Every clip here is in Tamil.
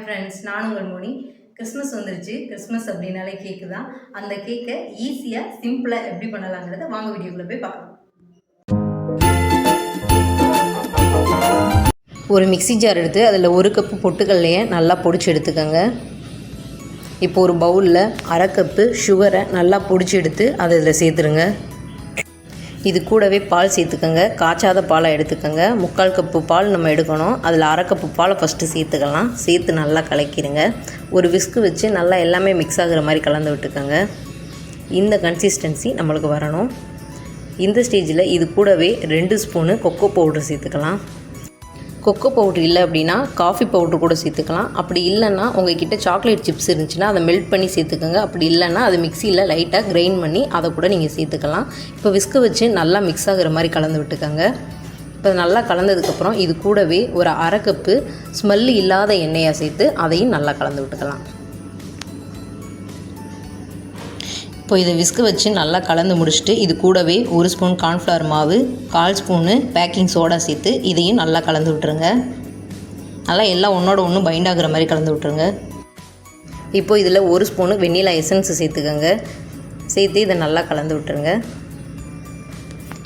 ஃப்ரெண்ட்ஸ் நான் உங்கள் மோனி கிறிஸ்மஸ் வந்துருச்சு. கிறிஸ்மஸ் அப்படின்னாலே கேக்கு தான். அந்த கேக்கை ஈஸியாக சிம்பிளாக எப்படி பண்ணலாங்கிறத வாங்க வீடியோக்குள்ளே போய் பார்க்கலாம். ஒரு மிக்ஸி ஜார் எடுத்து அதில் ஒரு கப்பு பொட்டுக்கல்லையே நல்லா பொடிச்சு எடுத்துக்கோங்க. இப்போ ஒரு பவுலில் அரை கப்பு சுகரை நல்லா பொடிச்சு எடுத்து அதை இதில் சேர்த்துருங்க. இது கூடவே பால் சேர்த்துக்கோங்க. காய்ச்சாத பாலை எடுத்துக்கோங்க. முக்கால் கப்பு பால் நம்ம எடுக்கணும். அதில் அரை கப்பு பாலை ஃபஸ்ட்டு சேர்த்துக்கலாம். சேர்த்து நல்லா கலக்கிடுங்க ஒரு விஸ்கு வச்சு நல்லா எல்லாமே மிக்ஸ் ஆகுற மாதிரி கலந்து விட்டுக்கோங்க. இந்த கன்சிஸ்டன்சி நம்மளுக்கு வரணும். இந்த ஸ்டேஜில் இது கூடவே ரெண்டு ஸ்பூனு கொக்கோ பவுடர் சேர்த்துக்கலாம். கொக்கோ பவுட்ரு இல்லை அப்படின்னா காஃபி பவுட்ரு கூட சேர்த்துக்கலாம். அப்படி இல்லைன்னா உங்ககிட்ட சாக்லேட் சிப்ஸ் இருந்துச்சுன்னா அதை மெல்ட் பண்ணி சேர்த்துக்கோங்க. அப்படி இல்லைன்னா அதை மிக்சியில் லைட்டாக கிரைண்ட் பண்ணி அதை கூட நீங்கள் சேர்த்துக்கலாம். இப்போ விஸ்கு வச்சு நல்லா மிக்ஸ் ஆகிற மாதிரி கலந்து விட்டுக்கோங்க. இப்போ நல்லா கலந்ததுக்கப்புறம் இது கூடவே ஒரு அரை கப்பு ஸ்மெல்லு இல்லாத எண்ணெயை சேர்த்து அதையும் நல்லா கலந்து விட்டுக்கலாம். இப்போ இதை விஸ்கு வச்சு நல்லா கலந்து முடிச்சுட்டு இது கூடவே ஒரு ஸ்பூன் கார்ன்ஃப்ளவர் மாவு கால் ஸ்பூனு பேக்கிங் சோடா சேர்த்து இதையும் நல்லா கலந்து விட்டுருங்க. நல்லா எல்லாம் ஒன்றோட ஒன்று பைண்ட் ஆகுற மாதிரி கலந்து விட்டுருங்க. இப்போது இதில் ஒரு ஸ்பூனு வெண்ணிலா எசன்ஸ் சேர்த்துக்கோங்க. சேர்த்து இதை நல்லா கலந்து விட்டுருங்க.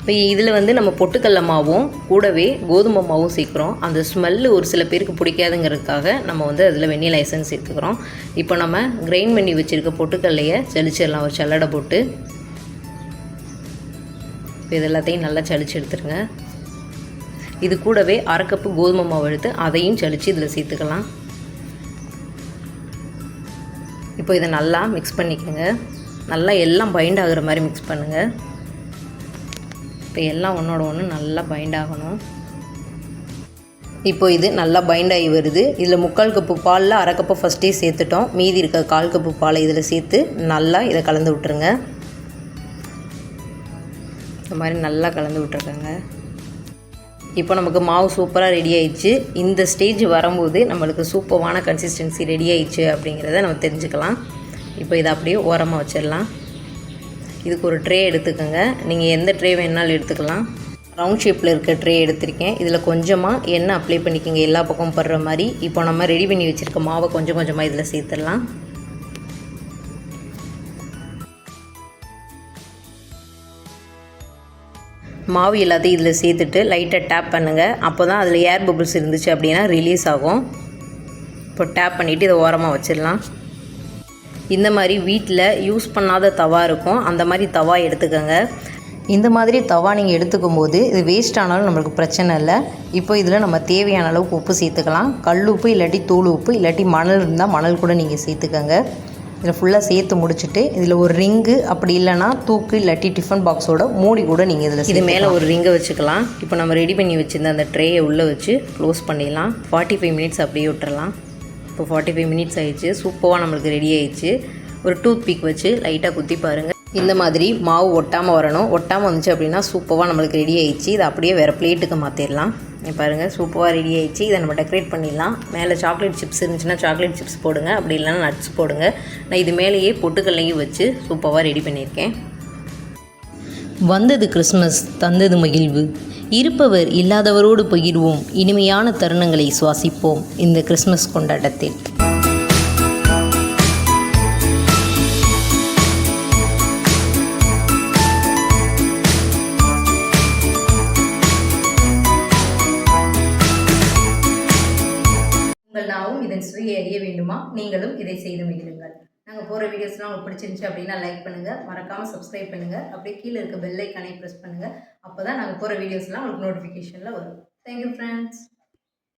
இப்போ இதில் வந்து நம்ம பொட்டுக்கல்ல மாவும் கூடவே கோதுமை மாவும் சேர்க்குறோம். அந்த ஸ்மெல்லு ஒரு சில பேருக்கு பிடிக்காதுங்கிறதுக்காக நம்ம வந்து அதில் வெண்ணிலா எசன்ஸ் சேர்த்துக்கிறோம். இப்போ நம்ம கிரைண்ட் பண்ணி வச்சுருக்க பொட்டுக்கடலையை சளிச்சிடலாம். ஒரு சல்லடை போட்டு. இப்போ இது எல்லாத்தையும் நல்லா சளிச்சு எடுத்துருங்க. இது கூடவே அரை கப்பு கோதுமை மாவு எடுத்து அதையும் சளிச்சு இதில் சேர்த்துக்கலாம். இப்போ இதை நல்லா மிக்ஸ் பண்ணிக்கோங்க. நல்லா எல்லாம் பைண்ட் ஆகுற மாதிரி மிக்ஸ் பண்ணுங்கள் இப்போ எல்லாம் ஒன்றோட ஒன்று நல்லா பைண்ட் ஆகணும். இப்போ இது நல்லா பைண்ட் ஆகி வருது. இதில் முக்கால் கப்பு பாலில் அரை கப்பு ஃபஸ்ட்டே சேர்த்துட்டோம். மீதி இருக்க கால் கப்பு பாலை இதில் சேர்த்து நல்லா இதை கலந்து விட்டுருங்க. இந்த மாதிரி நல்லா கலந்து விட்டுருக்கங்க. இப்போ நமக்கு மாவு சூப்பராக ரெடி ஆயிடுச்சு. இந்த ஸ்டேஜ் வரும்போது நம்மளுக்கு சூப்பரான கன்சிஸ்டன்சி ரெடி ஆயிடுச்சு அப்படிங்கிறத நம்ம தெரிஞ்சுக்கலாம். இப்போ இதை அப்படியே ஓரமாக வச்சிடலாம். இதுக்கு ஒரு ட்ரே எடுத்துக்கோங்க. நீங்கள் எந்த ட்ரே வேணாலும் எடுத்துக்கலாம். ரவுண்ட் ஷேப்பில் இருக்க ட்ரே எடுத்திருக்கேன். இதில் கொஞ்சமாக எண்ணெய் அப்ளை பண்ணிக்கோங்க. எல்லா பக்கமும் படுற மாதிரி. இப்போ நம்ம ரெடி பண்ணி வச்சுருக்க மாவை கொஞ்சம் கொஞ்சமாக இதில் சேர்த்துடலாம். மாவு எல்லாத்தையும் இதில் சேர்த்துட்டு லைட்டாக டேப் பண்ணுங்கள் அப்போ தான் அதில் ஏர் பபிள்ஸ் இருந்துச்சு அப்படின்னா ரிலீஸ் ஆகும். இப்போ டேப் பண்ணிவிட்டு இதை ஓரமாக வச்சிடலாம். இந்த மாதிரி வீட்டில் யூஸ் பண்ணாத தவா இருக்கும். அந்த மாதிரி தவா எடுத்துக்கோங்க. இந்த மாதிரி தவா நீங்கள் எடுத்துக்கும் போது இது வேஸ்ட் ஆனாலும் நம்மளுக்கு பிரச்சனை இல்லை. இப்போ இதில் நம்ம தேவையான அளவுக்கு உப்பு சேர்த்துக்கலாம். கல் உப்பு இல்லாட்டி தூள் உப்பு இல்லாட்டி மணல் இருந்தால் மணல் கூட நீங்கள் சேர்த்துக்கோங்க. இதில் ஃபுல்லாக சேர்த்து முடிச்சுட்டு இதில் ஒரு ரிங்கு அப்படி இல்லைன்னா தூக்கு இல்லாட்டி டிஃபன் பாக்ஸோட மூடி கூட நீங்கள் இதில் இது மேலே ஒரு ரிங்கை வச்சுக்கலாம். இப்போ நம்ம ரெடி பண்ணி வச்சுருந்த அந்த ட்ரேயை உள்ளே வச்சு க்ளோஸ் பண்ணிடலாம். ஃபார்ட்டி ஃபைவ் மினிட்ஸ் அப்படியே விட்டுறலாம். இப்போ ஃபார்ட்டி ஃபைவ் மினிட்ஸ் ஆயிடுச்சு. சூப்பராக நம்மளுக்கு ரெடி ஆயிடுச்சு. ஒரு டூத் பிக் வச்சு லைட்டாக குத்தி பாருங்கள் இந்த மாதிரி மாவு ஒட்டாமல் வரணும். ஒட்டாமல் வந்துச்சு அப்படின்னா சூப்பராக நம்மளுக்கு ரெடி ஆயிடுச்சு. இதை அப்படியே வேறு பிளேட்டுக்கு மாற்றிடலாம் பாருங்கள் சூப்பராக ரெடி ஆயிடுச்சு. இதை நம்ம டெக்கரேட் பண்ணிடலாம். மேலே சாக்லேட் சிப்ஸ் இருந்துச்சுன்னா சாக்லேட் சிப்ஸ் போடுங்க. அப்படி இல்லைன்னா நட்ஸ் போடுங்க. நான் இது மேலேயே பொட்டுக்கல்லையும் வச்சு சூப்பராக ரெடி பண்ணியிருக்கேன். வந்தது கிறிஸ்மஸ் தந்தது மகிழ்வு. இருப்பவர் இல்லாதவரோடு பகிர்வோம் இனிமையான தருணங்களை சுவாசிப்போம். இந்த கிறிஸ்மஸ் கொண்டாட்டத்தில். உங்கள் நாவும் இதன் சுவையை அறிய வேண்டுமா? நீங்களும் இதை செய்து மகிழுங்கள். நாங்கள் போகிற வீடியோஸ்லாம் உங்களுக்கு பிடிச்சிருந்துச்சு அப்படின்னா லைக் பண்ணுங்கள் மறக்காமல் சப்ஸ்கிரைப் பண்ணுங்கள் அப்படியே கீழே இருக்க பெல்லைக்கானே ப்ரெஸ் பண்ணுங்கள் அப்போ தான் நாங்கள் போகிற வீடியோஸ்லாம் உங்களுக்கு நோட்டிஃபிகேஷனில் வரும். Thank you friends